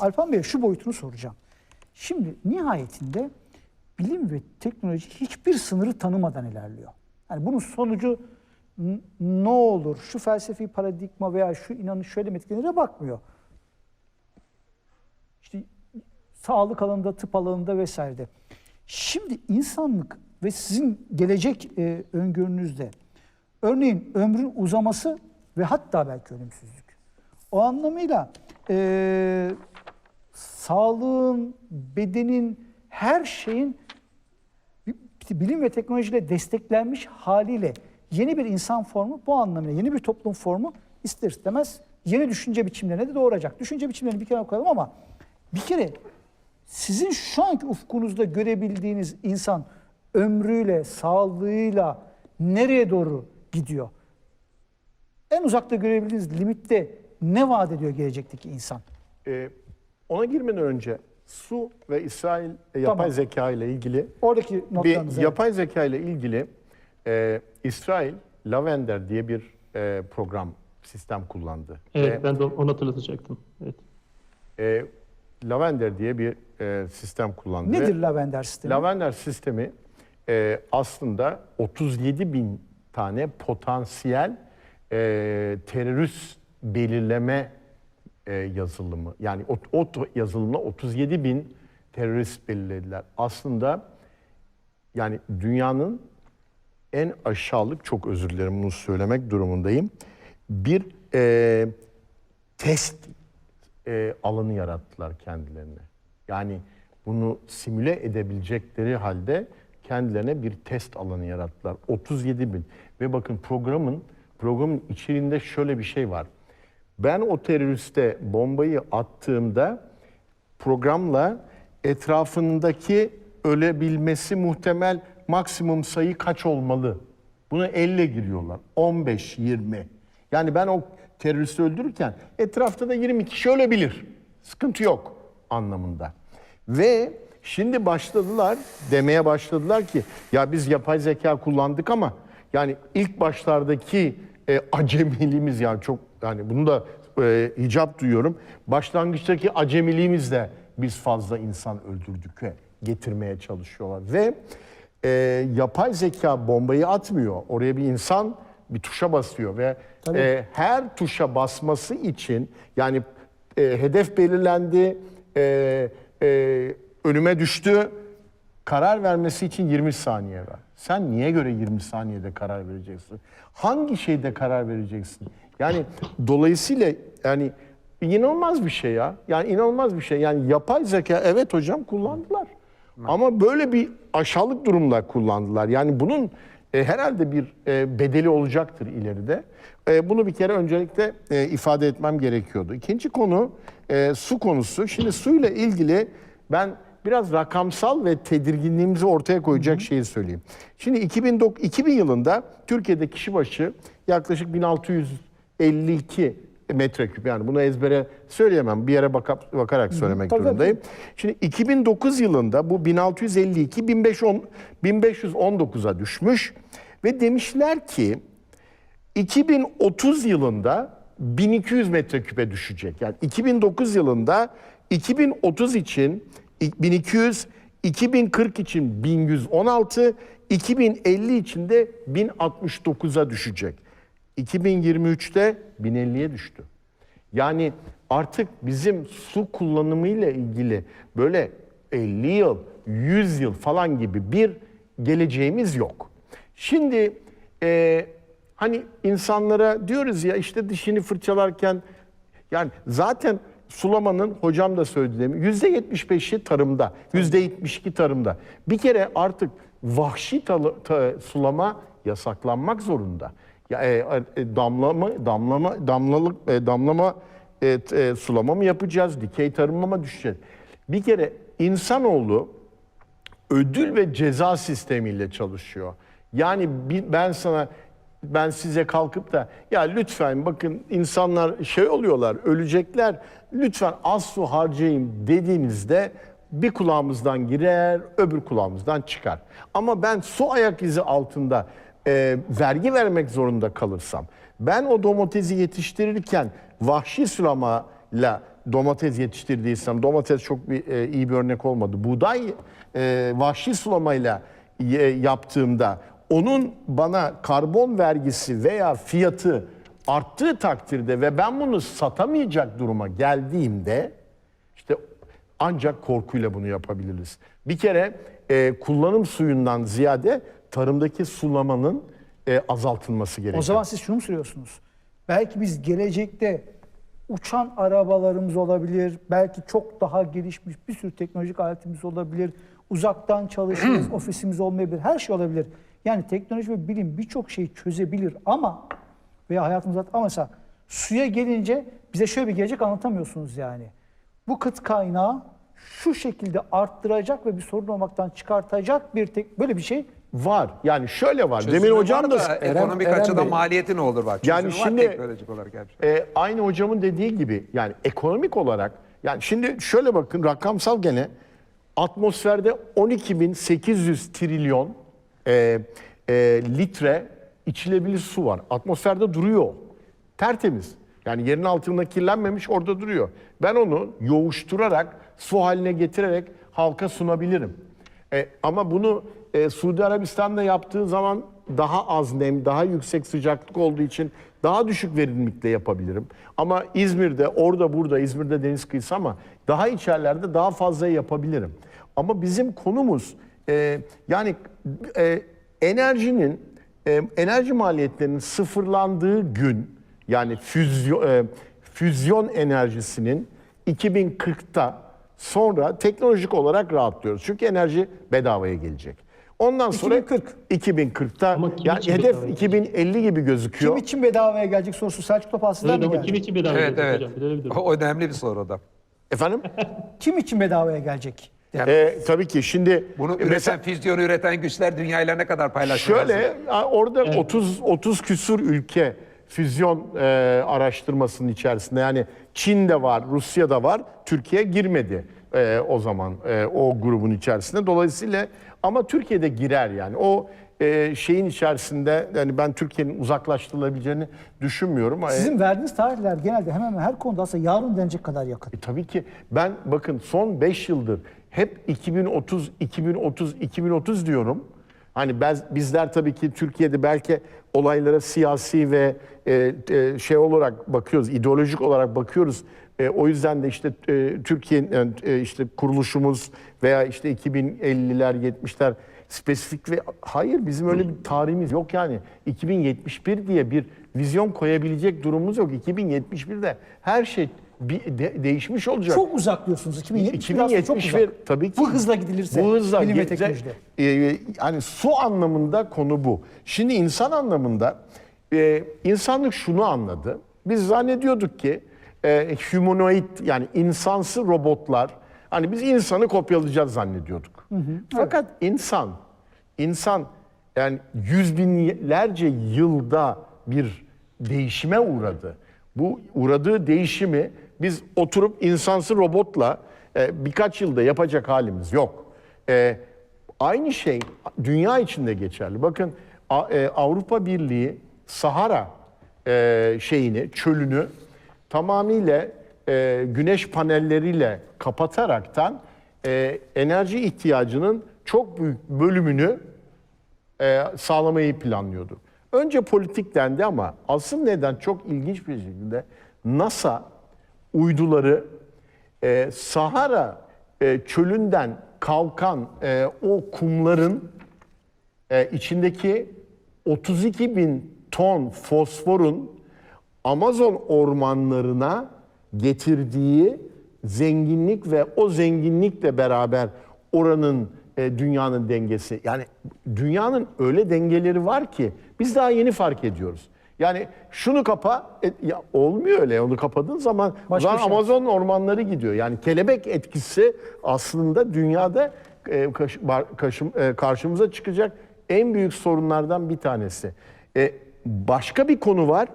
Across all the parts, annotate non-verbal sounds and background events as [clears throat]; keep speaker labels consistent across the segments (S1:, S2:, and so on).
S1: Alpan Bey'e şu boyutunu soracağım. Şimdi nihayetinde bilim ve teknoloji hiçbir sınırı tanımadan ilerliyor. Yani bunun sonucu ne olur, şu felsefi paradigma veya şu inanış şöyle mi etkilenire bakmıyor. İşte sağlık alanında, tıp alanında vesairede. Şimdi insanlık ve sizin gelecek e, öngörünüzde örneğin ömrün uzaması ve hatta belki ölümsüzlük. O anlamıyla e, sağlığın, bedenin, her şeyin bi- bilim ve teknolojiyle desteklenmiş haliyle yeni bir insan formu bu anlamıyla yeni bir toplum formu ister istemez yeni düşünce biçimlerine de doğuracak. Düşünce biçimlerini bir kenara koyalım ama bir kere sizin şu anki ufkunuzda görebildiğiniz insan ömrüyle, sağlığıyla nereye doğru gidiyor? En uzakta görebildiğiniz limitte ne vaat ediyor gelecekteki insan?
S2: Ee, ona girmeden önce su ve İsrail e, yapay
S1: Tamam.
S2: zeka ile ilgili
S1: Oradaki
S2: bir
S1: notlarınız. evet.
S2: yapay zeka ile ilgili e, İsrail Lavender diye bir e, program sistem kullandı.
S3: Evet
S2: Ve,
S3: ben de onu hatırlatacaktım. Evet.
S2: e, Lavender diye bir e, sistem kullandı.
S1: Nedir
S2: Ve
S1: Lavender sistemi?
S2: Lavender sistemi e, aslında 37 bin tane potansiyel e, terörist belirleme e, yazılımı. Yani o, o yazılımla 37 bin terörist belirlediler. Aslında yani dünyanın en aşağılık, çok özür dilerim bunu söylemek durumundayım. Bir e, test e, alanı yarattılar kendilerine. Yani bunu simüle edebilecekleri halde kendilerine bir test alanı yarattılar. 37 bin. Ve bakın programın programın içeriğinde şöyle bir şey var. Ben o teröriste bombayı attığımda programla etrafındaki ölebilmesi muhtemel maksimum sayı kaç olmalı? Bunu elle giriyorlar. 15, 20. Yani ben o teröristi öldürürken etrafta da 20 kişi ölebilir. Sıkıntı yok anlamında. Ve şimdi başladılar demeye başladılar ki ya biz yapay zeka kullandık ama yani ilk başlardaki e, acemiliğimiz yani çok yani bunu da e, icap duyuyorum. Başlangıçtaki acemiliğimizle biz fazla insan öldürdük ve getirmeye çalışıyorlar. Ve e, yapay zeka bombayı atmıyor. Oraya bir insan bir tuşa basıyor ve e, her tuşa basması için yani e, hedef belirlendi, e, e, önüme düştü, karar vermesi için 20 saniye var. Sen niye göre 20 saniyede karar vereceksin? Hangi şeyde karar vereceksin? Yani dolayısıyla yani inanılmaz bir şey ya. Yani inanılmaz bir şey. Yani yapay zeka evet hocam kullandılar. Ama böyle bir aşağılık durumda kullandılar. Yani bunun e, herhalde bir e, bedeli olacaktır ileride. E, bunu bir kere öncelikle e, ifade etmem gerekiyordu. İkinci konu e, su konusu. Şimdi suyla ilgili ben biraz rakamsal ve tedirginliğimizi ortaya koyacak şeyi söyleyeyim. Şimdi 2009, 2000 yılında Türkiye'de kişi başı yaklaşık 1652 metreküp yani bunu ezbere söyleyemem. Bir yere bakıp, bakarak söylemek
S1: Tabii,
S2: durumundayım. Şimdi 2009 yılında bu 1652 1510 1519'a düşmüş ve demişler ki 2030 yılında 1200 metreküpe düşecek. Yani 2009 yılında 2030 için 1200, 2040 için 1116, 2050 için de 1069'a düşecek. 2023'te 1050'ye düştü. Yani artık bizim su kullanımıyla ilgili böyle 50 yıl, 100 yıl falan gibi bir geleceğimiz yok. Şimdi e, hani insanlara diyoruz ya işte dişini fırçalarken yani zaten sulamanın hocam da söyledi demin %75'i tarımda, %72 tarımda. Bir kere artık vahşi ta- sulama yasaklanmak zorunda. Ya e, e, damlama damlama damlalık e, damlama e, e, sulama mı yapacağız? Dikey tarıma mı düşeceğiz? Bir kere insanoğlu ödül ve ceza sistemiyle çalışıyor. Yani bi- ben sana ben size kalkıp da ya lütfen bakın insanlar şey oluyorlar, ölecekler. Lütfen az su harcayayım dediğinizde bir kulağımızdan girer, öbür kulağımızdan çıkar. Ama ben su ayak izi altında e, vergi vermek zorunda kalırsam, ben o domatesi yetiştirirken vahşi sulamayla domates yetiştirdiysem, domates çok bir, e, iyi bir örnek olmadı. Buğday e, vahşi sulamayla e, yaptığımda onun bana karbon vergisi veya fiyatı arttığı takdirde ve ben bunu satamayacak duruma geldiğimde işte ancak korkuyla bunu yapabiliriz. Bir kere e, kullanım suyundan ziyade tarımdaki sulamanın e, azaltılması gerekiyor.
S1: O zaman siz şunu mu söylüyorsunuz? Belki biz gelecekte uçan arabalarımız olabilir, belki çok daha gelişmiş bir sürü teknolojik aletimiz olabilir, uzaktan çalışırız, [clears throat] ofisimiz olmayabilir, her şey olabilir. Yani teknoloji ve bilim birçok şeyi çözebilir ama veya hayatımızda ama mesela suya gelince bize şöyle bir gelecek anlatamıyorsunuz yani. Bu kıt kaynağı şu şekilde arttıracak ve bir sorun olmaktan çıkartacak bir tek böyle bir şey
S2: Var. Yani şöyle var.
S4: Çözümü
S2: Demin
S4: var
S2: hocam da
S4: da ekonomik
S2: Eren
S4: açıdan
S2: Bey,
S4: maliyeti ne olur bak.
S2: Yani
S4: Çözümü var
S2: şimdi-
S4: teknolojik olarak gerçi.
S2: e, aynı hocamın dediği gibi yani ekonomik olarak yani şimdi şöyle bakın rakamsal gene atmosferde 12.800 trilyon e, e, litre içilebilir su var. Atmosferde duruyor. Tertemiz. Yani yerin altında kirlenmemiş orada duruyor. Ben onu yoğuşturarak su haline getirerek halka sunabilirim. E, ama bunu e, Suudi Arabistan'da yaptığı zaman daha az nem, daha yüksek sıcaklık olduğu için daha düşük verimlilikle yapabilirim. Ama İzmir'de, orada burada, İzmir'de deniz kıyısı ama daha içerlerde daha fazla yapabilirim. Ama bizim konumuz e, yani e, enerjinin, e, enerji maliyetlerinin sıfırlandığı gün yani füzyon, e, füzyon enerjisinin 2040'ta sonra teknolojik olarak rahatlıyoruz. Çünkü enerji bedavaya gelecek. Ondan sonra
S1: 2040.
S2: 2040'ta
S3: Ama kim
S2: yani hedef
S3: bedavaya
S2: 2050 gibi gözüküyor.
S1: kim için bedavaya gelecek sorusu Selçuk
S3: Evet
S1: mi
S3: ama
S1: geldi?
S3: kim için bedava
S4: Evet
S3: gelecek
S4: evet.
S3: hocam? Bir.
S4: O önemli bir soru o da.
S2: Efendim? [laughs]
S1: Kim için bedavaya gelecek?
S2: Ee, tabii ki şimdi
S4: Bunu
S2: e,
S4: üreten,
S2: mesela
S4: füzyonu üreten güçler dünyayla ne kadar paylaşıyor?
S2: şöyle orada 30 30 küsur ülke füzyon e, araştırmasının içerisinde yani Çin'de var, Rusya'da var, Türkiye girmedi e, o zaman e, o grubun içerisinde. Dolayısıyla ama Türkiye'de girer yani o e, şeyin içerisinde yani ben Türkiye'nin uzaklaştırılabileceğini düşünmüyorum. E,
S1: Sizin verdiğiniz tarihler genelde hemen hemen her konuda aslında yarın denecek kadar yakın.
S2: E, tabii ki ben bakın son 5 yıldır hep 2030 2030 2030 diyorum. Hani biz, bizler tabii ki Türkiye'de belki olaylara siyasi ve e, e, şey olarak bakıyoruz, ideolojik olarak bakıyoruz. E, o yüzden de işte e, Türkiye'nin yani, e, işte kuruluşumuz veya işte 2050'ler 70'ler spesifik ve hayır bizim öyle bir tarihimiz yok yani. 2071 diye bir vizyon koyabilecek durumumuz yok. 2071'de her şey bir de- değişmiş olacak.
S1: Çok uzak diyorsunuz. 2070 biraz çok
S2: 2071
S1: uzak.
S2: tabii ki.
S1: Bu hızla gidilirse
S2: bu hızla
S1: teknolojide.
S2: e, yani su anlamında konu bu. Şimdi insan anlamında e, insanlık şunu anladı. Biz zannediyorduk ki e, humanoid yani insansı robotlar hani biz insanı kopyalayacağız zannediyorduk. Fakat insan insan yani yüz binlerce yılda bir değişime uğradı. Bu uğradığı değişimi biz oturup insansı robotla e, birkaç yılda yapacak halimiz yok. E, aynı şey dünya içinde geçerli. Bakın A- e, Avrupa Birliği Sahara e, şeyini, çölünü tamamıyla e, güneş panelleriyle kapataraktan e, enerji ihtiyacının çok büyük bölümünü e, sağlamayı planlıyordu. Önce politik dendi ama asıl neden çok ilginç bir şekilde NASA uyduları e, Sahara e, çölünden kalkan e, o kumların e, içindeki 32 bin ton fosforun Amazon ormanlarına getirdiği zenginlik ve o zenginlikle beraber oranın e, dünyanın dengesi. Yani dünyanın öyle dengeleri var ki biz daha yeni fark ediyoruz. Yani şunu kapa, e, ya olmuyor öyle. Onu kapadığın zaman
S1: Başka şey.
S2: Amazon ormanları gidiyor. Yani kelebek etkisi aslında dünyada e, kaş- bar- kaşım- e, karşımıza çıkacak en büyük sorunlardan bir tanesi. E, başka bir konu var.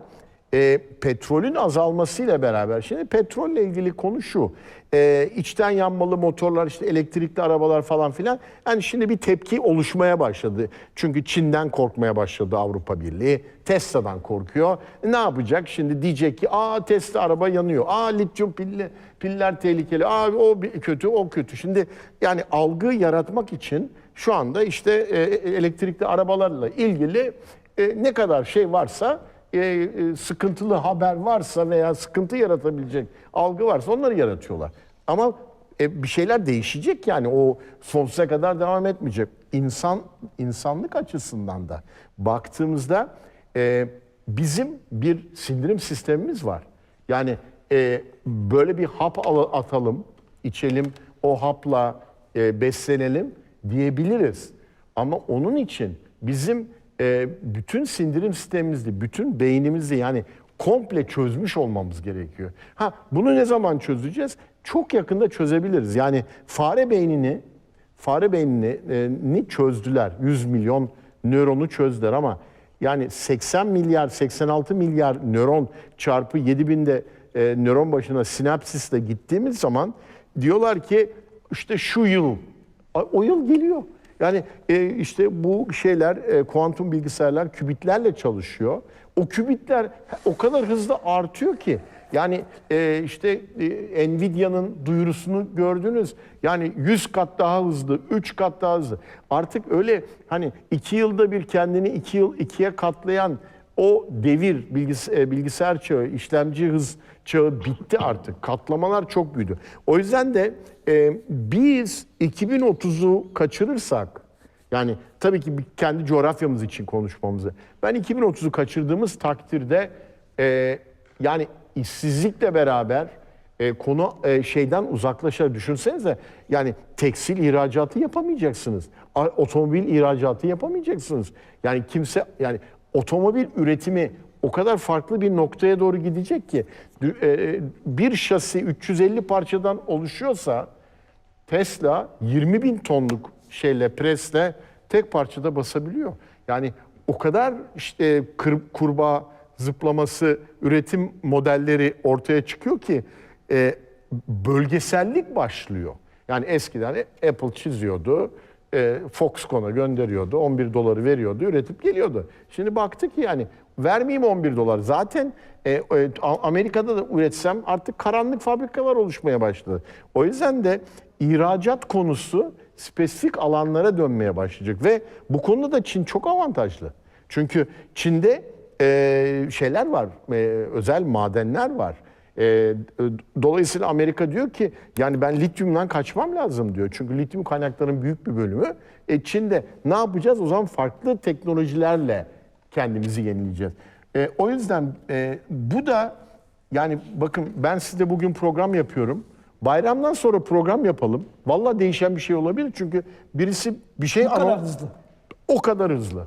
S2: E, petrolün azalmasıyla beraber şimdi petrolle ilgili konu şu. E, içten yanmalı motorlar işte elektrikli arabalar falan filan. Yani şimdi bir tepki oluşmaya başladı. Çünkü Çin'den korkmaya başladı Avrupa Birliği. Tesla'dan korkuyor. E, ne yapacak? Şimdi diyecek ki aa Tesla araba yanıyor. Aa lityum pilli, piller tehlikeli. Aa o kötü o kötü. Şimdi yani algı yaratmak için şu anda işte e, elektrikli arabalarla ilgili e, ne kadar şey varsa e, e, sıkıntılı haber varsa veya sıkıntı yaratabilecek algı varsa onları yaratıyorlar. Ama e, bir şeyler değişecek yani o sonsuza kadar devam etmeyecek. İnsan insanlık açısından da baktığımızda bizim bir sindirim sistemimiz var. Yani böyle bir hap al- atalım, içelim, o hapla beslenelim diyebiliriz. Ama onun için bizim e, bütün sindirim sistemimizi, bütün beynimizi yani komple çözmüş olmamız gerekiyor. Ha bunu ne zaman çözeceğiz? Çok yakında çözebiliriz. Yani fare beynini fare beynini e, ni çözdüler. 100 milyon nöronu çözdüler ama yani 80 milyar 86 milyar nöron çarpı 7000'de e, nöron başına sinapsisle gittiğimiz zaman diyorlar ki işte şu yıl o yıl geliyor. Yani e, işte bu şeyler e, kuantum bilgisayarlar kübitlerle çalışıyor. O kübitler o kadar hızlı artıyor ki yani e, işte e, Nvidia'nın duyurusunu gördünüz. Yani 100 kat daha hızlı, 3 kat daha hızlı. Artık öyle hani 2 yılda bir kendini 2 iki yıl ikiye katlayan o devir bilgis- e, bilgisayar çağı, işlemci hız çağı bitti artık. Katlamalar çok büyüdü. O yüzden de e, biz 2030'u kaçırırsak yani tabii ki kendi coğrafyamız için konuşmamızı. Ben 2030'u kaçırdığımız takdirde e, yani işsizlikle beraber e, konu e, şeyden uzaklaşar. Düşünsenize yani tekstil ihracatı yapamayacaksınız. Otomobil ihracatı yapamayacaksınız. Yani kimse yani otomobil üretimi o kadar farklı bir noktaya doğru gidecek ki e, bir şasi 350 parçadan oluşuyorsa Tesla 20 bin tonluk şeyle presle tek parçada basabiliyor. Yani o kadar işte kır, kurbağa zıplaması üretim modelleri ortaya çıkıyor ki e, bölgesellik başlıyor. Yani eskiden Apple çiziyordu, e, Foxconn'a gönderiyordu, 11 doları veriyordu, üretip geliyordu. Şimdi baktık yani vermeyeyim 11 dolar. Zaten e, e, Amerika'da da üretsem artık karanlık fabrikalar oluşmaya başladı. O yüzden de ihracat konusu spesifik alanlara dönmeye başlayacak ve bu konuda da Çin çok avantajlı. Çünkü Çin'de e, şeyler var, e, özel madenler var. E, dolayısıyla Amerika diyor ki yani ben lityumdan kaçmam lazım diyor. Çünkü lityum kaynaklarının büyük bir bölümü e, Çin'de. Ne yapacağız? O zaman farklı teknolojilerle kendimizi yenileyeceğiz. E, o yüzden e, bu da yani bakın ben size bugün program yapıyorum. Bayramdan sonra program yapalım. Vallahi değişen bir şey olabilir çünkü birisi bir şey
S1: Bu kadar hızlı.
S2: o kadar hızlı.